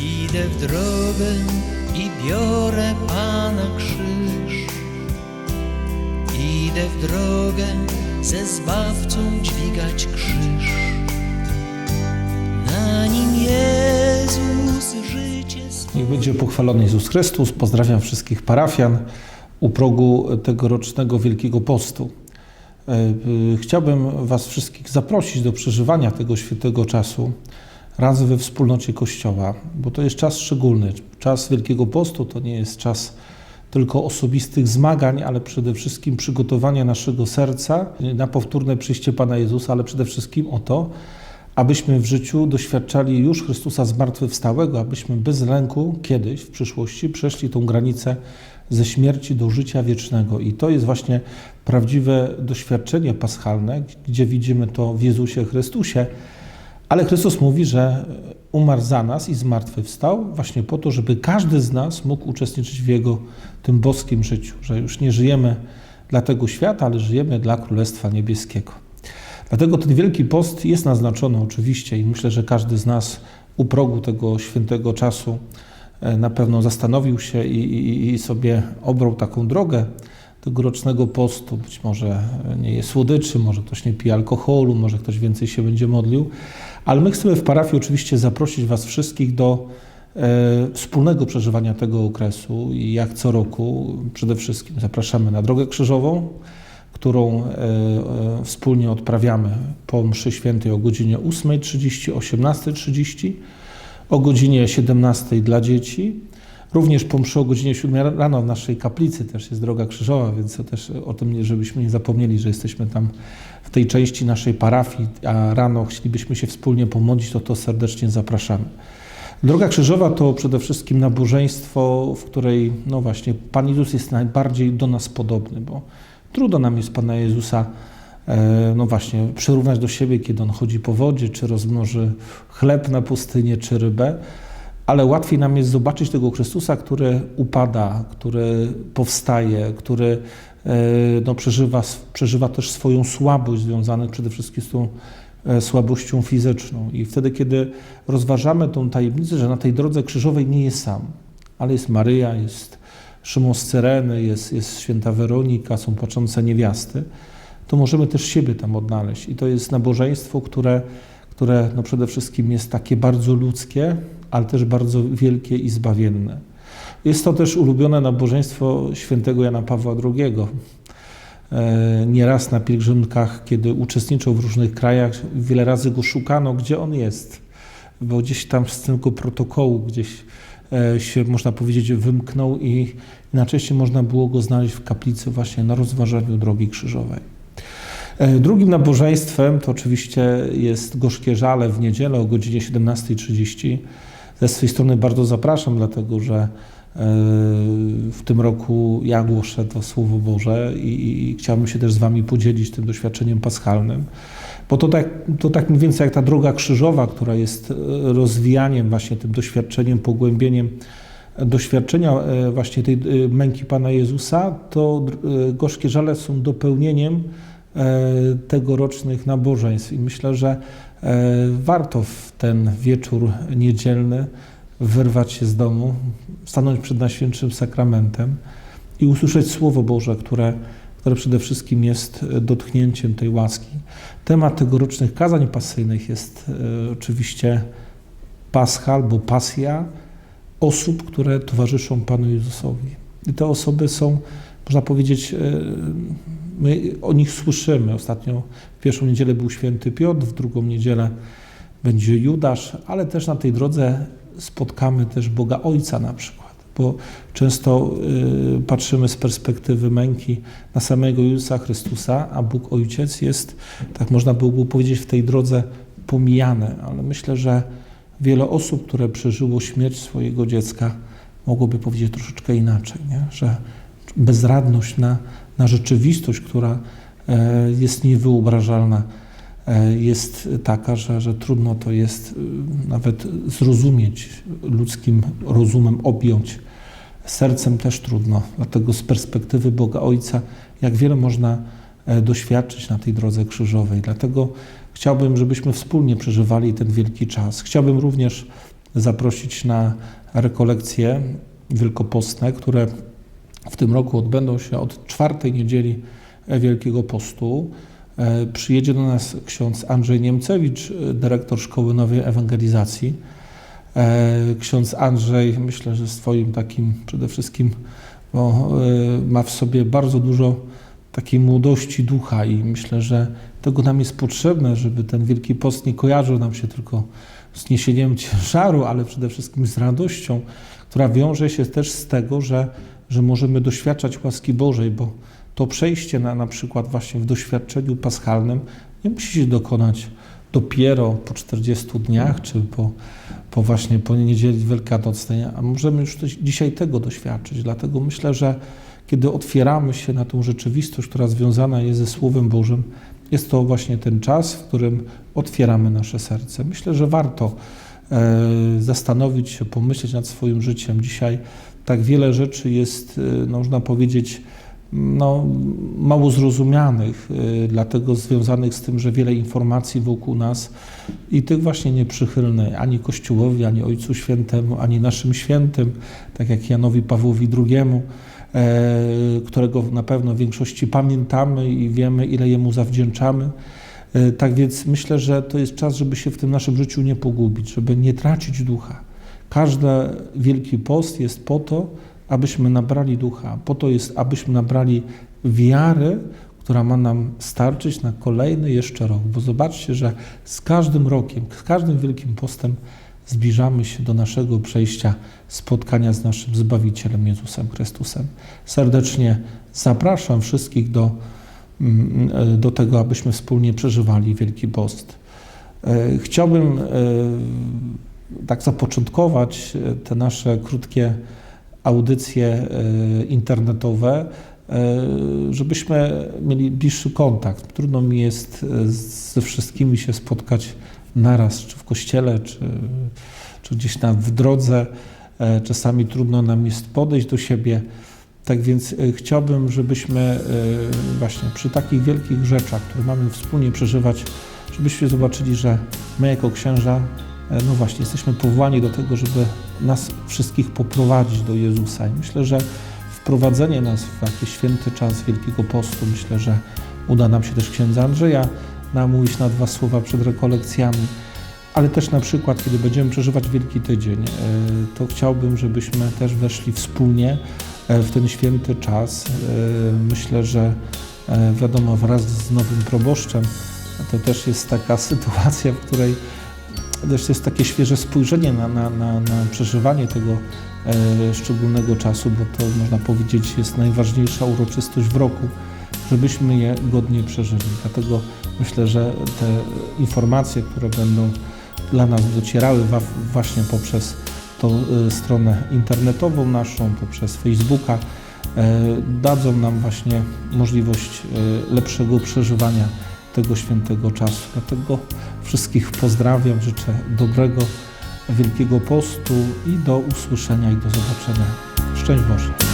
Idę w drogę i biorę Pana krzyż. Idę w drogę ze Zbawcą dźwigać krzyż. Na nim Jezus życie. Niech będzie pochwalony Jezus Chrystus. Pozdrawiam wszystkich parafian u progu tegorocznego Wielkiego Postu. E, y, Chciałbym Was wszystkich zaprosić do przeżywania tego świętego czasu razem we wspólnocie Kościoła, bo to jest czas szczególny. Czas Wielkiego Postu to nie jest czas tylko osobistych zmagań, ale przede wszystkim przygotowania naszego serca na powtórne przyjście Pana Jezusa, ale przede wszystkim o to, abyśmy w życiu doświadczali już Chrystusa zmartwychwstałego, abyśmy bez lęku kiedyś w przyszłości przeszli tą granicę ze śmierci do życia wiecznego. I to jest właśnie prawdziwe doświadczenie paschalne, gdzie widzimy to w Jezusie Chrystusie. Ale Chrystus mówi, że umarł za nas i zmartwychwstał właśnie po to, żeby każdy z nas mógł uczestniczyć w Jego tym boskim życiu, że już nie żyjemy dla tego świata, ale żyjemy dla Królestwa Niebieskiego. Dlatego ten Wielki Post jest naznaczony oczywiście i myślę, że każdy z nas u progu tego świętego czasu e, na pewno zastanowił się i, i, i sobie obrał taką drogę tegorocznego postu. Być może nie je słodyczy, może ktoś nie pije alkoholu, może ktoś więcej się będzie modlił, ale my chcemy w parafii oczywiście zaprosić Was wszystkich do e, wspólnego przeżywania tego okresu i jak co roku przede wszystkim zapraszamy na drogę krzyżową, którą e, e, wspólnie odprawiamy po mszy świętej o godzinie 8.30, 18.30, o godzinie 17.00 dla dzieci. Również po mszy o godzinie 7 rano w naszej kaplicy też jest droga krzyżowa, więc to też o tym, żebyśmy nie zapomnieli, że jesteśmy tam w tej części naszej parafii, a rano chcielibyśmy się wspólnie pomodlić, to to serdecznie zapraszamy. Droga krzyżowa to przede wszystkim nabożeństwo, w której, no właśnie, Pan Jezus jest najbardziej do nas podobny, bo trudno nam jest Pana Jezusa, e, no właśnie, przyrównać do siebie, kiedy On chodzi po wodzie, czy rozmnoży chleb na pustynię, czy rybę, ale łatwiej nam jest zobaczyć tego Chrystusa, który upada, który powstaje, który e, no, przeżywa, przeżywa też swoją słabość związaną przede wszystkim z tą e, słabością fizyczną. I wtedy, kiedy rozważamy tą tajemnicę, że na tej drodze krzyżowej nie jest sam, ale jest Maryja, jest Szymon z Cyreny, jest, jest święta Weronika, są płaczące niewiasty, to możemy też siebie tam odnaleźć. I to jest nabożeństwo, które, które no przede wszystkim jest takie bardzo ludzkie, ale też bardzo wielkie i zbawienne. Jest to też ulubione nabożeństwo świętego Jana Pawła II. E, Nieraz na pielgrzymkach, kiedy uczestniczył w różnych krajach, wiele razy go szukano, gdzie on jest, bo gdzieś tam z tego protokołu gdzieś e, się, można powiedzieć, wymknął i najczęściej można było go znaleźć w kaplicy właśnie na rozważaniu drogi krzyżowej. E, Drugim nabożeństwem to oczywiście jest Gorzkie Żale w niedzielę o godzinie 17.30. Ze swojej strony bardzo zapraszam, dlatego że e, w tym roku ja głoszę to Słowo Boże i, i chciałbym się też z Wami podzielić tym doświadczeniem paschalnym, bo to tak, to tak mniej więcej jak ta droga krzyżowa, która jest e, rozwijaniem właśnie tym doświadczeniem, pogłębieniem doświadczenia e, właśnie tej męki Pana Jezusa, to Gorzkie Żale są dopełnieniem tegorocznych nabożeństw. I myślę, że warto w ten wieczór niedzielny wyrwać się z domu, stanąć przed Najświętszym Sakramentem i usłyszeć Słowo Boże, które, które przede wszystkim jest e, dotknięciem tej łaski. Temat tegorocznych kazań pasyjnych jest e, oczywiście pascha albo pasja osób, które towarzyszą Panu Jezusowi. I te osoby są, można powiedzieć, e, my o nich słyszymy. Ostatnio w pierwszą niedzielę był święty Piotr, w drugą niedzielę będzie Judasz, ale też na tej drodze spotkamy też Boga Ojca na przykład, bo często y, patrzymy z perspektywy męki na samego Jezusa Chrystusa, a Bóg Ojciec jest, tak można byłoby powiedzieć, w tej drodze pomijany, ale myślę, że wiele osób, które przeżyło śmierć swojego dziecka, mogłoby powiedzieć troszeczkę inaczej, nie? że bezradność na, na rzeczywistość, która e, jest niewyobrażalna, e, jest taka, że, że trudno to jest e, nawet zrozumieć ludzkim rozumem, objąć. Sercem też trudno, dlatego z perspektywy Boga Ojca, jak wiele można doświadczyć na tej drodze krzyżowej. Dlatego chciałbym, żebyśmy wspólnie przeżywali ten wielki czas. Chciałbym również zaprosić na rekolekcje wielkopostne, które w tym roku odbędą się od czwartej niedzieli Wielkiego Postu. E, Przyjedzie do nas ksiądz Andrzej Niemcewicz, e, dyrektor Szkoły Nowej Ewangelizacji. E, Ksiądz Andrzej, myślę, że swoim takim przede wszystkim bo, ma w sobie bardzo dużo takiej młodości ducha i myślę, że tego nam jest potrzebne, żeby ten Wielki Post nie kojarzył nam się tylko z niesieniem ciężaru, ale przede wszystkim z radością, która wiąże się też z tego, że, że możemy doświadczać łaski Bożej, bo to przejście na, na przykład właśnie w doświadczeniu paschalnym nie musi się dokonać dopiero po 40 dniach, czy po, po właśnie po niedzieli wielkanocnej, a możemy już też dzisiaj tego doświadczyć. Dlatego myślę, że kiedy otwieramy się na tą rzeczywistość, która związana jest ze Słowem Bożym, jest to właśnie ten czas, w którym otwieramy nasze serce. Myślę, że warto zastanowić się, pomyśleć nad swoim życiem. Dzisiaj tak wiele rzeczy jest, e, no, można powiedzieć, no, mało zrozumianych, y, dlatego związanych z tym, że wiele informacji wokół nas i tych właśnie nieprzychylnych ani Kościołowi, ani Ojcu Świętemu, ani naszym świętym, tak jak Janowi Pawłowi II, e, którego na pewno w większości pamiętamy i wiemy, ile Jemu zawdzięczamy. E, Tak więc myślę, że to jest czas, żeby się w tym naszym życiu nie pogubić, żeby nie tracić ducha. Każdy Wielki Post jest po to, abyśmy nabrali ducha. Po to jest, abyśmy nabrali wiary, która ma nam starczyć na kolejny jeszcze rok. Bo zobaczcie, że z każdym rokiem, z każdym Wielkim Postem zbliżamy się do naszego przejścia spotkania z naszym Zbawicielem Jezusem Chrystusem. Serdecznie zapraszam wszystkich do, do tego, abyśmy wspólnie przeżywali Wielki Post. E, Chciałbym e, tak zapoczątkować e, te nasze krótkie audycje internetowe, żebyśmy mieli bliższy kontakt. Trudno mi jest ze wszystkimi się spotkać naraz, czy w kościele, czy, czy gdzieś tam w drodze. Czasami trudno nam jest podejść do siebie. Tak więc e, chciałbym, żebyśmy e, właśnie przy takich wielkich rzeczach, które mamy wspólnie przeżywać, żebyśmy zobaczyli, że my jako księża E, no właśnie, jesteśmy powołani do tego, żeby nas wszystkich poprowadzić do Jezusa. I myślę, że wprowadzenie nas w jakiś święty czas Wielkiego Postu, myślę, że uda nam się też księdza Andrzeja namówić na dwa słowa przed rekolekcjami, ale też na przykład, kiedy będziemy przeżywać Wielki Tydzień, to chciałbym, żebyśmy też weszli wspólnie w ten święty czas. Myślę, że wiadomo, wraz z nowym proboszczem, to też jest taka sytuacja, w której też jest takie świeże spojrzenie na, na, na, na przeżywanie tego e, szczególnego czasu, bo to można powiedzieć jest najważniejsza uroczystość w roku, żebyśmy je godnie przeżyli. Dlatego myślę, że te informacje, które będą dla nas docierały właśnie poprzez tą e, stronę internetową naszą, poprzez Facebooka, e, dadzą nam właśnie możliwość e, lepszego przeżywania tego świętego czasu. Dlatego wszystkich pozdrawiam, życzę dobrego Wielkiego Postu i do usłyszenia i do zobaczenia. Szczęść Boże.